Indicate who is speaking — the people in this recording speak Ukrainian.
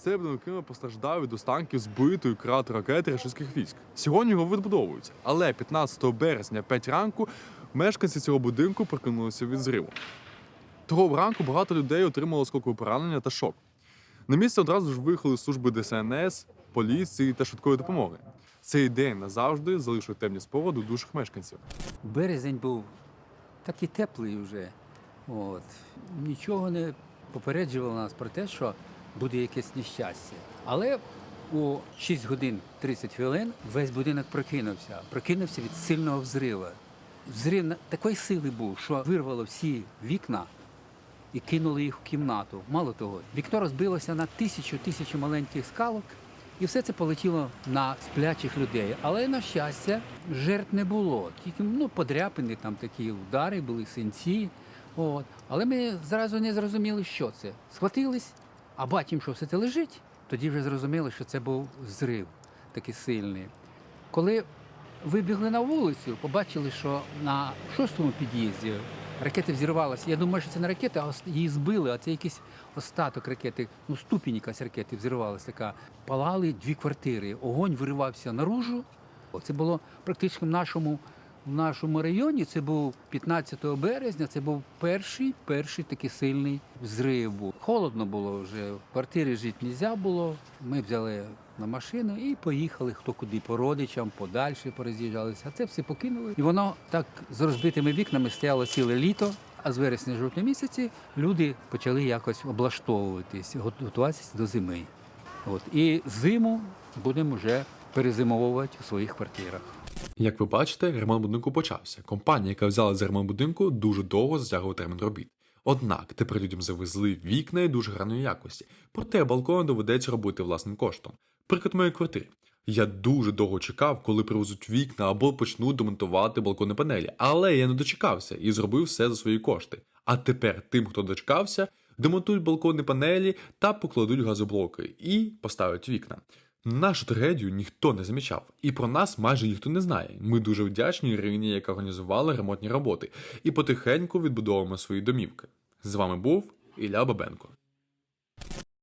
Speaker 1: цей будинок постраждав від останків збитої крат ракети російських військ. Сьогодні його відбудовують. Але 15 березня, 5 ранку, мешканці цього будинку прокинулися від зриву. Того ранку багато людей отримало скокове поранення та шок. На місце одразу ж виїхали служби ДСНС, поліції та швидкої допомоги. Цей день назавжди залишив темні спогади у душах мешканців.
Speaker 2: Березень був такий теплий вже. От. Нічого не попереджувало нас про те, що буде якесь нещастя. Але у 6 годин 30 хвилин весь будинок прокинувся. Прокинувся від сильного взриву. Взрив такої сили був, що вирвало всі вікна і кинули їх в кімнату. Мало того, вікно розбилося на тисячу тисячу маленьких скалок, і все це полетіло на сплячих людей. Але на щастя, жертв не було. Тільки ну, подряпини, там такі удари, були синці. От. Але ми зразу не зрозуміли, що це. Схватились, а бачимо, що все це лежить. Тоді вже зрозуміли, що це був зрив такий сильний. Коли вибігли на вулицю, побачили, що на шостому під'їзді ракети взірвалися. Я думаю, що це не ракети, а її збили, а це якийсь остаток ракети, ну ступінь якась ракети взірвалася така. Палали дві квартири. Огонь виривався наружу. Це було практично в нашому, в нашому районі. Це був 15 березня. Це був перший, перший такий сильний взрив. Холодно було вже. В квартирі жити не можна було. Ми взяли на машину і поїхали хто куди по родичам, подальше пороз'їжджалися. А це все покинули. І воно так з розбитими вікнами стояло ціле літо. А з вересня жовтня місяці люди почали якось облаштовуватись, готуватися до зими. От і зиму будемо вже перезимовувати у своїх квартирах.
Speaker 1: Як ви бачите, ремонт будинку почався. Компанія, яка взяла за ремонт будинку, дуже довго затягувала термін робіт. Однак тепер людям завезли вікна і дуже гарної якості. Проте балкон доведеться робити власним коштом. Приклад моєї квартири. Я дуже довго чекав, коли привезуть вікна або почнуть демонтувати балконні панелі, але я не дочекався і зробив все за свої кошти. А тепер тим, хто дочекався, демонтують балконні панелі та покладуть газоблоки і поставлять вікна. Нашу трагедію ніхто не замічав, і про нас майже ніхто не знає. Ми дуже вдячні Ірині, яка організувала ремонтні роботи, і потихеньку відбудовуємо свої домівки. З вами був Ілля Бабенко.